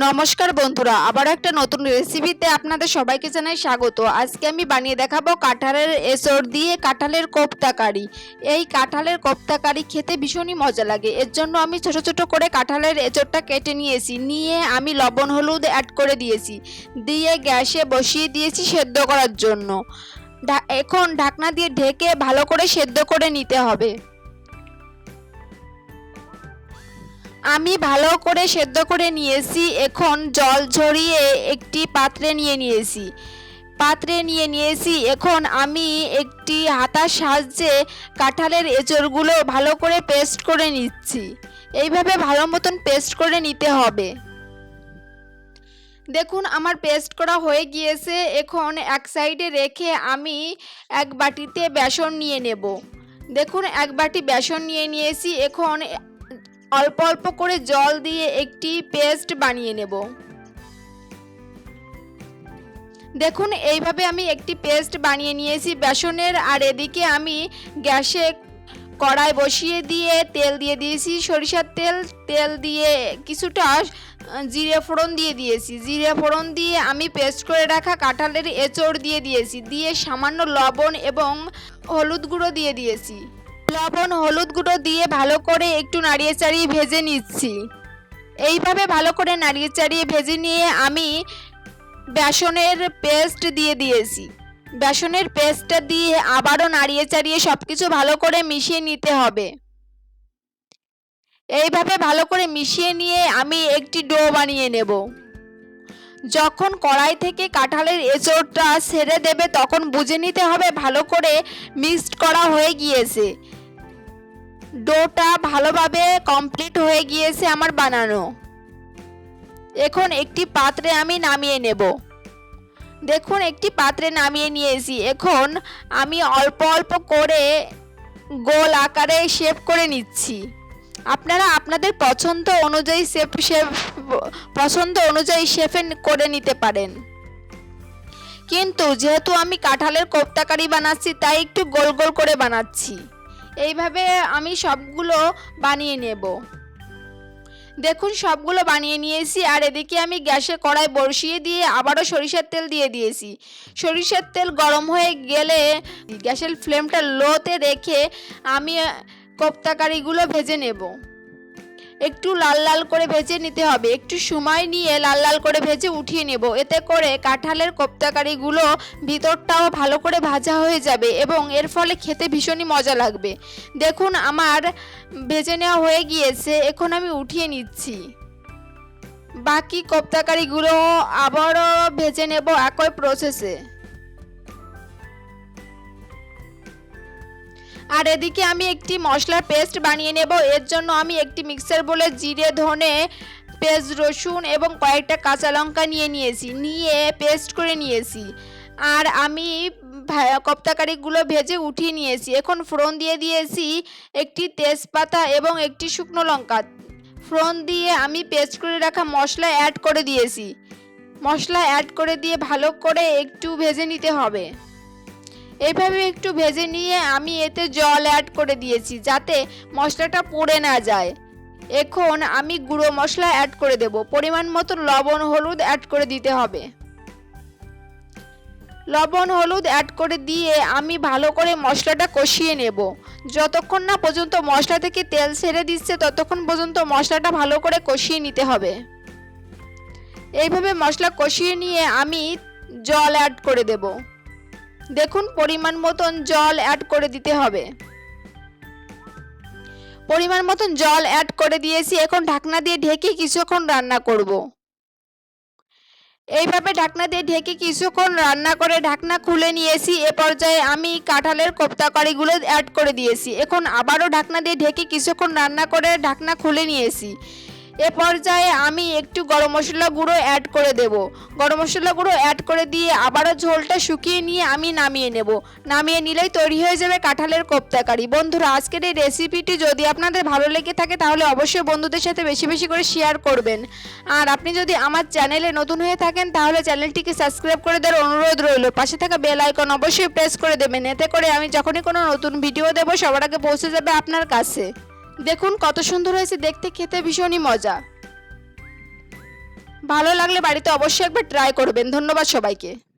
নমস্কার বন্ধুরা, আবার একটা নতুন রেসিপিতে আপনাদের সবাইকে জানাই স্বাগত। আজকে আমি বানিয়ে দেখাবো কাঁঠালের এসর দিয়ে কাঁঠালের কোপ্তা কারি। এই কাঁঠালের কোপ্তা কারি খেতে ভীষণই মজা লাগে। এর জন্য আমি ছোট ছোট করে কাঁঠালের এঁচড়টা কেটে নিয়েছি। নিয়ে আমি লবণ, হলুদ অ্যাড করে দিয়েছি। দিয়ে গ্যাসে বসিয়ে দিয়েছি সেদ্ধ করার জন্য। এখন ঢাকনা দিয়ে ঢেকে ভালো করে সেদ্ধ করে নিতে হবে। আমি ভালো করে সেদ্ধ করে নিয়েছি, এখন জল ঝরিয়ে একটি পাত্রে নিয়ে নিয়েছি। পাত্রে নিয়ে নিয়েছি, এখন আমি একটি হাতার সাহায্যে কাঁঠালের এঁচড়গুলো ভালো করে পেস্ট করে নিচ্ছি। এইভাবে ভালো মতন পেস্ট করে নিতে হবে। দেখুন, আমার পেস্ট করা হয়ে গিয়েছে। এখন এক সাইডে রেখে আমি এক বাটিতে বেসন নিয়ে নেব। দেখুন, এক বাটি বেসন নিয়ে নিয়েছি। এখন অল্প অল্প করে জল দিয়ে একটি পেস্ট বানিয়ে নেব। দেখুন, এইভাবে আমি একটি পেস্ট বানিয়ে নিয়েছি। বেসনের, আর এদিকে আমি গ্যাসে কড়াই বসিয়ে দিয়ে তেল দিয়ে দিয়েছি। সরিষার তেল তেল দিয়ে কিছুটা জিরে ফোড়ন দিয়ে দিয়েছি। জিরে ফোড়ন দিয়ে আমি পেস্ট করে রাখা কাঁঠালের এঁচড় দিয়ে দিয়েছি। দিয়ে সামান্য লবণ এবং হলুদ গুঁড়ো দিয়ে দিয়েছি। লবণ, হলুদ গুঁড়ো দিয়ে ভালো করে একটু নাড়িয়ে চাড়িয়ে ভেজে নিচ্ছি। এইভাবে ভালো করে নাড়িয়ে চাড়িয়ে ভেজে নিয়ে আমি বেসনের পেস্ট দিয়ে দিয়েছি। বেসনের পেস্টটা দিয়ে আবারও নাড়িয়ে চাড়িয়ে সব কিছু ভালো করে মিশিয়ে নিতে হবে। এইভাবে ভালো করে মিশিয়ে নিয়ে আমি একটি ডো বানিয়ে নেব। যখন কড়াই থেকে কাঁঠালের এঁচড়টা ছেড়ে দেবে তখন বুঝে নিতে হবে ভালো করে মিক্সড করা হয়ে গিয়েছে। ডোটা ভালোভাবে কমপ্লিট হয়ে গিয়েছে আমার বানানো। এখন একটি পাত্রে আমি নামিয়ে নেব। দেখুন, একটি পাত্রে নামিয়ে নিয়েছি। এখন আমি অল্প অল্প করে গোল আকারে শেপ করে নিচ্ছি। আপনারা আপনাদের পছন্দ অনুযায়ী শেপ শেপ, পছন্দ অনুযায়ী শেপে করে নিতে পারেন। কিন্তু যেহেতু আমি কাঁঠালের কোপ্তাকারি বানাচ্ছি, তাই একটু গোল গোল করে বানাচ্ছি। এইভাবে আমি সবগুলো বানিয়ে নেব। দেখুন, সবগুলো বানিয়ে নিয়েছি আর এদিকে আমি গ্যাসে কড়াই বসিয়ে দিয়ে আবারও সরিষার তেল দিয়ে দিয়েছি। সরিষার তেল গরম হয়ে গেলে গ্যাসের ফ্লেমটা লোতে রেখে আমি কোপ্তাকারিগুলো ভেজে নেব। একটু লাল লাল করে ভেজে নিতে হবে। একটু সময় নিয়ে লাল লাল করে ভেজে উঠিয়ে নেব। এতে করে কাঁঠালের কোপ্তাকারিগুলো ভিতরটাও ভালো করে ভাজা হয়ে যাবে এবং এর ফলে খেতে ভীষণই মজা লাগবে। দেখুন, আমার ভেজে নেওয়া হয়ে গিয়েছে। এখন আমি উঠিয়ে নিচ্ছি। বাকি কোপ্তাকারিগুলো আবারও ভেজে নেব একই প্রসেসে আর এদিকে আমি একটি মশলার পেস্ট বানিয়ে নেব। এর জন্য আমি একটি মিক্সার বলে জিরে, ধনে, পেঁয়াজ, রসুন এবং কয়েকটা কাঁচা লঙ্কা নিয়ে নিয়েছি, নিয়ে পেস্ট করে নিয়েছি। আর আমি কপ্তাকারিগুলো ভেজে উঠিয়ে নিয়েছি। এখন ফোড়ন দিয়ে দিয়েছি একটি তেজপাতা এবং একটি শুকনো লঙ্কা। ফোড়ন দিয়ে আমি পেস্ট করে রাখা মশলা অ্যাড করে দিয়েছি। মশলা অ্যাড করে দিয়ে ভালো করে একটু ভেজে নিতে হবে। এইভাবে একটু ভেজে নিয়ে আমি এতে জল অ্যাড করে দিয়েছি যাতে মশলাটা পুড়ে না যায়। এখন আমি গুঁড়ো মশলা অ্যাড করে দেব। পরিমাণ মতো লবণ, হলুদ অ্যাড করে দিতে হবে। লবণ, হলুদ অ্যাড করে দিয়ে আমি ভালো করে মশলাটা কষিয়ে নেব। যতক্ষণ না পর্যন্ত মশলা থেকে তেল ছেড়ে দিচ্ছে, ততক্ষণ পর্যন্ত মশলাটা ভালো করে কষিয়ে নিতে হবে। এইভাবে মশলা কষিয়ে নিয়ে আমি জল অ্যাড করে দেবো। দেখুন, পরিমাণ মতন জল অ্যাড করে দিতে হবে। পরিমাণ মতন জল অ্যাড করে দিয়েছি, এখন ঢাকনা দিয়ে ঢেকে কিছুক্ষণ রান্না করব। এইভাবে ঢাকনা দিয়ে ঢেকে কিছুক্ষণ রান্না করে ঢাকনা খুলে নিয়েছি, এ পর্যায়ে আমি কাঁঠালের কোপ্তাকারিগুলো অ্যাড করে দিয়েছি। এখন আবারও ঢাকনা দিয়ে ঢেকে কিছুক্ষণ রান্না করে ঢাকনা খুলে নিয়েছি। এ পর্যায়ে আমি একটু গরম মশলা গুঁড়ো অ্যাড করে দেব। গরম মশলা গুঁড়ো অ্যাড করে দিয়ে আবারও ঝোলটা শুকিয়ে নিয়ে আমি নামিয়ে নেব। নামিয়ে নিলেই তৈরি হয়ে যাবে কাঁঠালের কোপ্তাকারি। বন্ধুরা, আজকের এই রেসিপিটি যদি আপনাদের ভালো লেগে থাকে, তাহলে অবশ্যই বন্ধুদের সাথে বেশি বেশি করে শেয়ার করবেন। আর আপনি যদি আমার চ্যানেলে নতুন হয়ে থাকেন, তাহলে চ্যানেলটিকে সাবস্ক্রাইব করে দেওয়ার অনুরোধ রইল। পাশে থাকা বেল আইকন অবশ্যই প্রেস করে দেবেন। এতে করে আমি যখনই কোনো নতুন ভিডিও দেবো, সবার আগে পৌঁছে যাবে আপনার কাছে। দেখুন কত সুন্দর হয়েছে দেখতে, খেতে ভীষণই মজা। ভালো লাগলে বাড়িতে অবশ্যই একবার ট্রাই করবেন। ধন্যবাদ সবাইকে।